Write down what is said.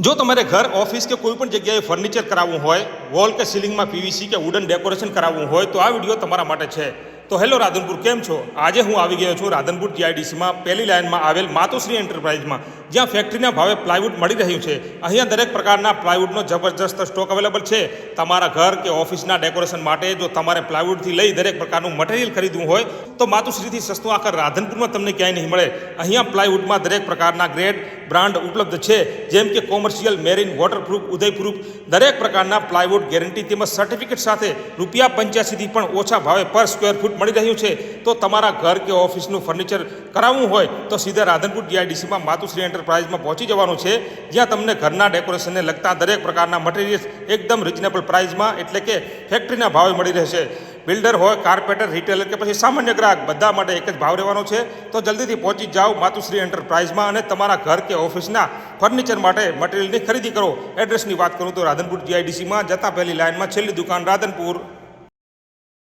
જો તમારે ઘર, ઓફિસ કે કોઈ પણ જગ્યાએ ફર્નિચર કરાવવું હોય વોલ કે સીલિંગમાં પીવીસી કે વુડન ડેકોરેશન કરાવવું હોય, તો આ વીડિયો તમારા માટે છે. તો હેલો રાધનપુર, કેમ છો? આજે હું આવી ગયો છું રાધનપુર જીઆઈડીસીમાં પહેલી લાઇનમાં આવેલ માતુશ્રી એન્ટરપ્રાઇઝમાં, જ્યાં ફેક્ટરીના ભાવે પ્લાયવુડ મળી રહ્યું છે. અહીંયા દરેક પ્રકારના પ્લાયવુડનો જબરજસ્ત સ્ટોક અવેલેબલ છે. તમારા ઘર કે ઓફિસના ડેકોરેશન માટે જો તમારે પ્લાયવુડથી લઈ દરેક પ્રકારનું મટીરિયલ ખરીદવું હોય, તો માતુશ્રીથી સસ્તું આખર રાધનપુરમાં તમને ક્યાંય નહીં મળે. અહીંયા પ્લાયવુડમાં દરેક પ્રકારના ગ્રેડ, બ્રાન્ડ ઉપલબ્ધ છે. જેમ કે કોમર્શિયલ મેરીન, વોટરપ્રૂફ, ઉદયપ્રૂફ, દરેક પ્રકારના પ્લાયવુડ ગેરંટી તેમજ સર્ટિફિકેટ સાથે રૂપિયા પંચ્યાસીથી પણ ઓછા ભાવે પર સ્ક્વેર ફૂટ મળી રહ્યું છે, તો તમારા ઘર કે ઓફિસનું ફર્નિચર કરાવવું હોય, તો સીધા રાધનપુર જીઆઈડીસીમાં માતુશ્રી એન્ટરપ્રાઇઝમાં પહોંચી જવાનું છે. જ્યાં તમને ઘરના ડેકોરેશનને લગતા દરેક પ્રકારના મટીરિયલ્સ એકદમ રિઝનેબલ પ્રાઇસમાં એટલે કે ફેક્ટરીના ભાવે મળી રહેશે. બિલ્ડર હોય કાર્પેટર રિટેલર કે પછી સામાન્ય ગ્રાહક, બધા માટે એક જ ભાવ રહેવાનો છે. તો જલ્દીથી પહોંચી જાઓ માતુશ્રી એન્ટરપ્રાઇઝમાં અને તમારા ઘર કે ઓફિસના ફર્નિચર માટે મટીરિયલની ખરીદી કરો. એડ્રેસની વાત કરું તો રાધનપુર જીઆઈડીસીમાં જતા પહેલી લાઇનમાં છેલ્લી દુકાન રાધનપુર.